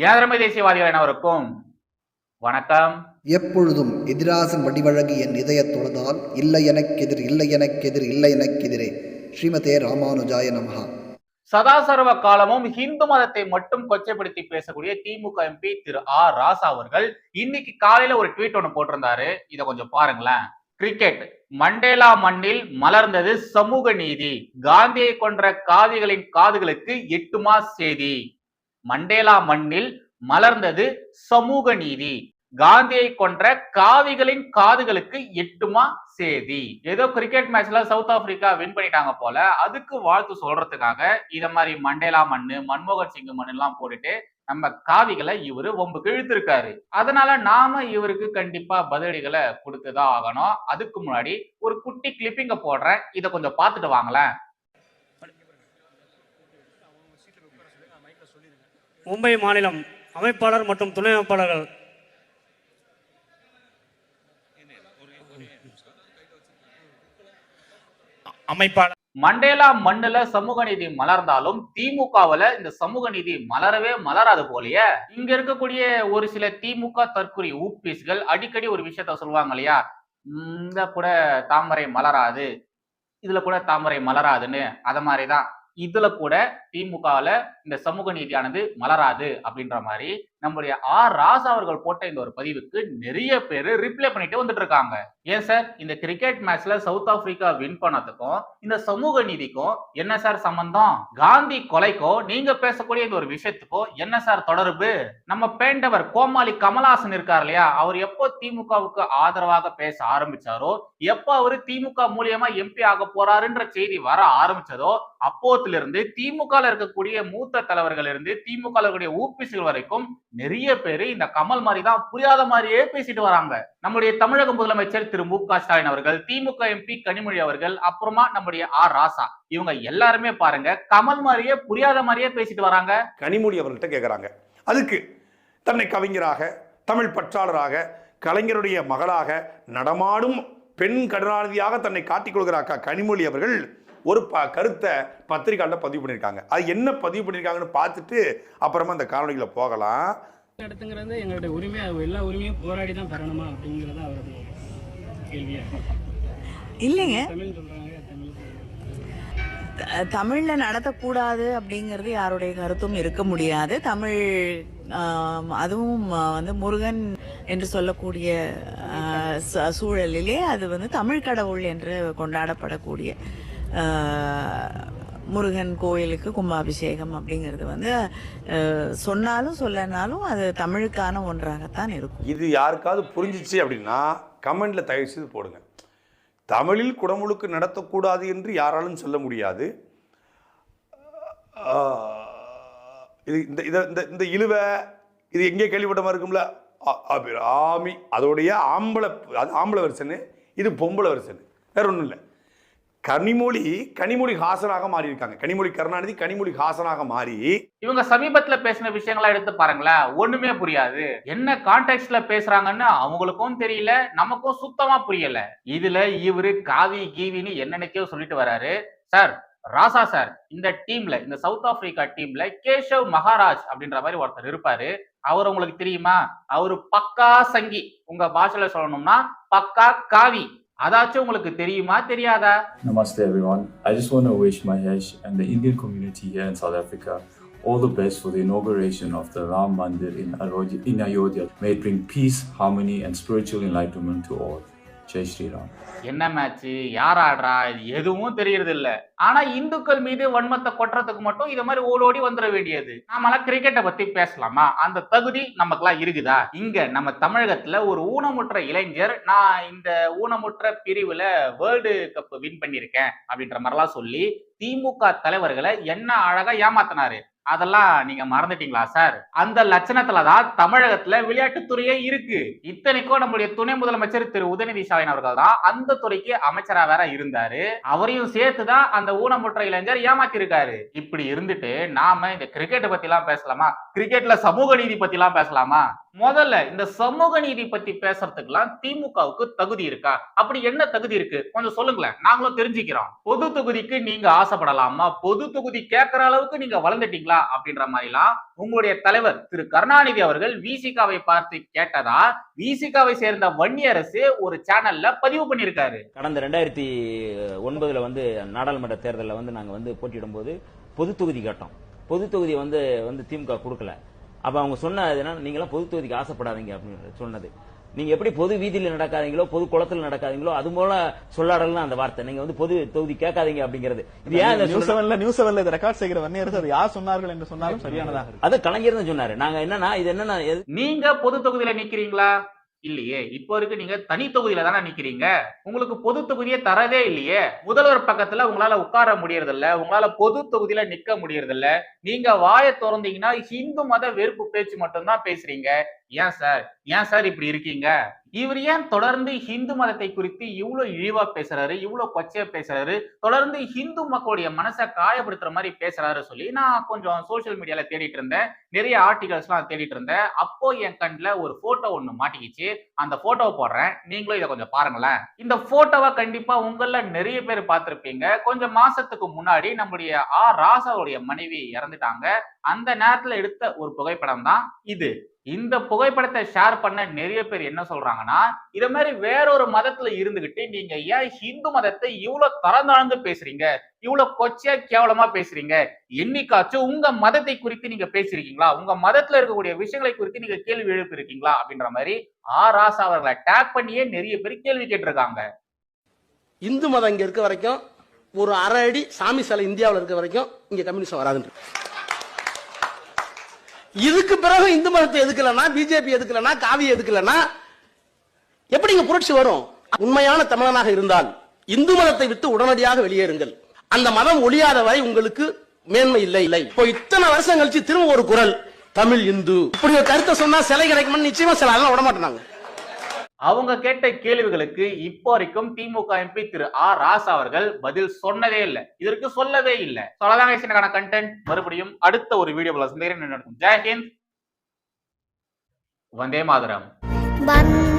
ஏழமை தேசியவாதிகள் அனைவருக்கும் வணக்கம். எப்பொழுதும் எதிராசன் வடிவழகு என் இதயத் தொழுதால் இல்லை எனக்கெதிர் இல்லை எனக்கெதிர் இல்லை எனக்கெதிரே. ஸ்ரீமதே ராமானுஜாய நமஹா. சதாசர்வ காலமும் இந்து மதத்தை மட்டும் கொச்சைப்படுத்தி பேசக்கூடிய திமுக எம்பி திரு ஆர் ராசா அவர்கள் இன்னைக்கு காலையில ஒரு ட்வீட் ஒன்று போட்டிருந்தாரு. இதை கொஞ்சம் பாருங்களேன். கிரிக்கெட் மண்டேலா மண்ணில் மலர்ந்தது சமூக நீதி. காந்தியை கொன்ற காவிகளின் காதுகளுக்கு எட்டுமா செய்தி மண்டேலா மண்ணில் மலர்ந்தது சமூக நீதி. காந்தியை கொன்ற காவிகளின் காதுகளுக்கு எட்டுமா சேதி. ஏதோ கிரிக்கெட் மேட்ச்ல சவுத் ஆப்பிரிக்கா வின் பண்ணிட்டாங்க போல. அதுக்கு வாழ்த்து சொல்றதுக்காக இத மாதிரி மண்டேலா மண்ணு மன்மோகன் சிங் மண்ணு எல்லாம் போட்டுட்டு நம்ம காவிகளை இவரு ஒம்புக்கு இழுத்திருக்காரு. அதனால நாம இவருக்கு கண்டிப்பா பதிலடிகளை கொடுத்துதான் ஆகணும். அதுக்கு முன்னாடி ஒரு குட்டி கிளிப்பிங்க போடுறேன். இதை கொஞ்சம் பார்த்துட்டு வாங்களேன். மும்பை மாநிலம் அமைப்பாளர் மற்றும் துணை அமைப்பாளர்கள். அமைப்பாளர். மண்டேலா மண்ணுல சமூக நீதி மலர்ந்தாலும் திமுகவுல இந்த சமூக நீதி மலரவே மலராது போலயே. இங்க இருக்கக்கூடிய ஒரு சில திமுக தற்குறி ஊப்பீஸ்கள் அடிக்கடி ஒரு விஷயத்த சொல்லுவாங்க இல்லையா? "உம், இந்த கூட தாமரை மலராது இதுல கூட தாமரை மலராதுன்னு அத மாதிரிதான். இதுல கூட திமுகவில் இந்த சமூக நீதியானது மலராது அப்படின்ற மாதிரி நம்முடைய ஆர் ராசா அவர்கள் போட்ட இந்த ஒரு பதிவுக்கு நிறைய பேர் ரிப்ளை பண்ணிட்டு வந்துட்டு இருக்காங்க ஏன் சார் இந்த கிரிக்கெட் மேட்ச்ல சவுத் ஆப்பிரிக்கா வின் பண்ணதுக்கும் இந்த சமூக நீதிக்கும் என்ன சார் சம்பந்தம்? காந்தி கொலைக்கும் நீங்க பேசக்கூடிய இந்த ஒரு விஷயத்துக்கும் என்ன சார் தொடர்பு? நம்ம பேண்டவர் கோமாளி கமலஹாசன் இருக்கார் இல்லையா? அவர் எப்போ திமுகவுக்கு ஆதரவாக பேச ஆரம்பிச்சாரோ எப்போ அவரு திமுக மூலியமா எம்பி ஆக போறாருன்ற செய்தி வர ஆரம்பிச்சதோ அப்போத்துல இருந்து திமுக இருக்கக்கூடிய மூத்த தலைவர்கள் இருந்து திமுக இருக்கக்கூடிய ஊபிசிகள் வரைக்கும் நிறைய பேரு இந்த கமல் மாதிரி தான் புரியாத மாதிரியே பேசிட்டு வராங்க. நம்முடைய தமிழக முதலமைச்சர் திரு மு க ஸ்டாலின் அவர்கள் திமுக எம்பி கனிமொழி அவர்கள் அப்புறமா நம்முடைய ஆர் ராசா. இவங்க எல்லாருமே பாருங்க கமல் மாதிரியே புரியாத மாதிரியே பேசிட்டு வராங்க. கனிமொழி அவர்கள்ட்ட கேட்குறாங்க அதுக்கு தன்னை கவிஞராக தமிழ் பற்றாளராக கலைஞருடைய மகளாக நடமாடும் பெண் கருணாநிதியாக தன்னை காட்டிக் கொள்கிற கனிமொழி அவர்கள். ஒரு ப கருத்தை பத்திரிகையாளர் பதிவு பண்ணியிருக்காங்க. அது என்ன பதிவு பண்ணியிருக்காங்கன்னு பார்த்துட்டு அப்புறமா அந்த காணொலிகளை போகலாம். இடத்துங்கிறது எங்களுடைய உரிமை. எல்லா உரிமையும் போராடி தான் பெறணுமா அப்படிங்கிறது அவரது கேள்வியா இல்லைங்க. தமிழ் சொல்றாங்க தமிழ் த- தமிழ்ல நடத்தக்கூடாது அப்படிங்கிறது யாருடைய கருத்தும் இருக்க முடியாது. தமிழ் அதுவும் வந்து முருகன் என்று சொல்லக்கூடிய சூழலிலே அது வந்து தமிழ் கடவுள் என்று கொண்டாடப்படக்கூடிய முருகன் கோயிலுக்கு கும்பாபிஷேகம் அப்படிங்கிறது வந்து சொன்னாலும் சொல்லனாலும் அது தமிழுக்கான ஒன்றாகத்தான் இருக்கும். இது யாருக்காவது புரிஞ்சிச்சு அப்படின்னா கமெண்டில் தயவு செய்து போடுங்க. தமிழில் குடமுழுக்கு நடத்தக்கூடாது என்று யாராலும் சொல்ல முடியாது. இது இந்த இதை இந்த இந்த இழுவை இது எங்கே கேள்விப்பட்ட மாதிரி இருக்கும்ல? அ- ஆமி அதோடைய ஆம்பளை அது ஆம்பளை வரிசனு இது பொம்பளை வரிசனு வேற ஒன்றும் இல்லை. கனிமொழி கனிமொழி ஹாசனாக மாறி இருக்காங்க கனிமொழி கருணாநிதி கனிமொழி ஹாசனாக மாறி. இவங்க சமீபத்துல பேசின விஷயங்களா எடுத்து பாருங்களேன். ஒண்ணுமே புரியாது. என்ன கான்டெக்ட்ல பேசுறாங்கன்னு அவங்களுக்கும் தெரியல நமக்கும் சுத்தமா புரியல. இதுல இவரு காவி கீவின்னு என்னென்னக்கோ சொல்லிட்டு வராரு. சார் ராசா சார் இந்த டீம்ல இந்த சவுத் ஆப்பிரிக்கா டீம்ல கேஷவ் மகாராஜ் அப்படின்ற மாதிரி ஒருத்தர் இருப்பாரு. அவர் உங்களுக்கு தெரியுமா? அவரு பக்கா சங்கி. உங்க பாஷையில சொல்லணும்னா பக்கா காவி. அதாச்சும் உங்களுக்கு தெரியுமா தெரியாதா Namaste everyone. I just want to wish Mahesh and the Indian community here in South Africa all the best for the inauguration of the Ram Mandir in, Ayodhya- in Ayodhya. May it bring peace, harmony, and spiritual enlightenment to all. Jai Sriram. என்ன match யார் ஆடுறா? இது எதுவும் தெரியறது இல்ல ஆனா இந்துக்கள் மீது வன்மத்தை கொட்டுறதுக்கு மட்டும் இது மாதிரி ஓடோடி வந்துட வேண்டியது. நாமெல்லாம் கிரிக்கெட்டை பத்தி பேசலாமா? அந்த தகுதி நமக்குலாம் இருக்குதா? இங்க நம்ம தமிழகத்துல ஒரு ஊனமுற்ற இளைஞர் நான் இந்த ஊனமுற்ற பிரிவுல வேர்ல்டு கப் வின் பண்ணியிருக்கேன் அப்படின்ற மாதிரிலாம் சொல்லி திமுக தலைவர்களை என்ன அழகா ஏமாத்தினாரு? அதெல்லாம் நீங்க மறந்துட்டீங்களா சார்? அந்த லட்சணத்துல தான் தமிழகத்துல விளையாட்டுத்துறையே இருக்கு. இத்தனைக்கும் நம்மளுடைய துணை முதலமைச்சர் திரு. உதயநிதி ஸ்டாலின் அவர்கள் தான் அந்த துறைக்கு அமைச்சரா வேற இருந்தாரு. அவரையும் சேர்த்துதான் அந்த ஊனமுற்ற இளைஞர் ஏமாத்திருக்காரு. இப்படி இருந்துட்டு நாம இந்த கிரிக்கெட் பத்தி எல்லாம் பேசலாமா? கிரிக்கெட்ல சமூக நீதி பத்தி எல்லாம் பேசலாமா? முதல்ல இந்த சமூக நீதி பத்தி பேசுறதுக்கெல்லாம் திமுகவுக்கு தகுதி இருக்கா? அப்படி என்ன தகுதி இருக்கு? கொஞ்சம் சொல்லுங்களேன். நாங்களும் தெரிஞ்சுக்கிறோம். பொது தொகுதிக்கு நீங்க ஆசைப்படலாமா? பொது தொகுதி கேட்கற அளவுக்கு நீங்க வளர்ந்துட்டீங்களா? அப்படின்ற மாதிரிலாம் உங்களுடைய தலைவர் திரு கருணாநிதி அவர்கள் விசிகாவை பார்த்து கேட்டதா? விசிகாவை சேர்ந்த வன்னியரசு ஒரு சேனல்ல பதிவு பண்ணியிருக்காரு. கடந்த ரெண்டாயிரத்தி ஒன்பதுல வந்து நாடாளுமன்ற தேர்தலில் வந்து நாங்க வந்து போட்டியிடும் போது பொது தொகுதி கேட்டோம். பொது தொகுதி வந்து வந்து திமுக கொடுக்கல. அப்ப அவங்க சொன்னது என்ன நீங்களாம் பொது தொகுதிக்கு ஆசைப்படாதீங்க அப்படின்னு சொன்னது. நீங்க எப்படி பொது வீதியில நடக்காதீங்களோ பொது குளத்துல நடக்காதீங்களோ அது போல சொல்லாடலாம் அந்த வார்த்தை. நீங்க வந்து பொது தொகுதி கேட்காதீங்க அப்படிங்கிறது. இது ஏன் நியூஸ் சொல்ல- செவன்ல நியூஸ் செவன்ல இதை ரெக்கார்ட் செய்கிற வன்னியரசு அது யார் சொன்னார்கள் என்று சொன்னாலும் சரியானதாக அது கலைஞர் சொன்னாரு. நாங்க என்னன்னா இது என்னன்னா நீங்க பொது தொகுதியில நிக்கிறீங்களா? இல்லையே. இப்போ இருக்கு நீங்க தனி தொகுதியில தானே நிக்கிறீங்க. உங்களுக்கு பொது தொகுதியை தரதே இல்லையே. முதல்வர் பக்கத்துல உங்களால உட்கார முடியறது இல்ல உங்களால பொது தொகுதியில நிக்க முடியறது இல்ல நீங்க வாயை திறந்தீங்கன்னா இந்து மத வெறுப்பு பேச்சு மட்டும்தான் பேசுறீங்க. ஏன் சார்? ஏன் சார் இப்படி இருக்கீங்க? இவர் ஏன் தொடர்ந்து இந்து மதத்தை குறித்து இவ்வளவு இழிவா பேசுறாரு? இவ்வளவு கொச்சையா பேசுறாரு? தொடர்ந்து இந்து மக்களுடைய மனசை காயப்படுத்துற மாதிரி பேசுறாரு சொல்லி நான் கொஞ்சம் சோசியல் மீடியால தேடிட்டு இருந்தேன். நிறைய ஆர்டிகல்ஸ்லாம் தேடிட்டு இருந்தேன். அப்போ என் கண்ணில் ஒரு போட்டோ ஒன்று மாட்டிக்கிச்சு. அந்த போட்டோவை போடுறேன். நீங்களும் இதை கொஞ்சம் பாருங்களேன். இந்த போட்டோவை கண்டிப்பா உங்கள நிறைய பேர் பார்த்துருப்பீங்க. கொஞ்சம் மாசத்துக்கு முன்னாடி நம்முடைய ஆர் ராசாவுடைய மனைவி இறந்துட்டாங்க. அந்த நேரத்தில் எடுத்த ஒரு புகைப்படம் தான் இது. இந்த புகைப்படத்தை ஷேர் பண்ண நிறைய பேர் என்ன சொல்றாங்கன்னா இத மாதிரி வேறொரு மதத்துல இருந்துகிட்டு நீங்க ஏன் ஹிந்து மதத்தை இவ்வளவு தரந்தாழ்ந்து பேசுறீங்க? இவ்வளவு கொச்சையா கேவலமா பேசுறீங்க? என்னைக்காச்சும் உங்க மதத்தை குறித்து நீங்க பேசிருக்கீங்களா உங்க மதத்துல இருக்கக்கூடிய விஷயங்களை குறித்து நீங்க கேள்வி எழுப்பியிருக்கீங்களா? அப்படின்ற மாதிரி ஆர் ராசா அவர்களை டேக் பண்ணியே நிறைய பேர் கேள்வி கேட்டிருக்காங்க. இந்து மதம் இங்க இருக்க வரைக்கும் ஒரு அரை அடி சாமி சிலை இந்தியாவில் இருக்க வரைக்கும் இங்க கம்யூனிஸ்ட் வராதுன்ற இதுக்கு பிறகு இந்து மதத்தை எதுக்கலன்னா பிஜேபி எதுக்கலன்னா காவி எதுக்கலன்னா எப்படி இங்க புரட்சி வரும்? உண்மையான தமிழனாக இருந்தால் இந்து மதத்தை விட்டு உடனடியாக வெளியேறுங்கள். அந்த மதம் ஒழியாத வரை உங்களுக்கு மேன்மை இல்லை. இல்லை இப்போ இத்தனை வருஷம் கழிச்சு திரும்ப ஒரு குரல் தமிழ் இந்து. இப்படி ஒரு கருத்தை சொன்னா சிலை கிடைக்கும்னு நிச்சயமா சில அதெல்லாம் விட மாட்டாங்க அவங்க கேட்ட கேள்விகளுக்கு இப்போ வரைக்கும் திமுக எம்பி திரு ஆர் ராசா அவர்கள் பதில் சொன்னதே இல்லை. இதற்கு சொல்லவே இல்லை. சொல்லதாங்க எனக்கான கண்டென்ட் மறுபடியும் அடுத்த ஒரு வீடியோவில் சந்தேகம் நடக்கும்? ஜெயஹிந்த் வந்தே மாதரம். வந்தே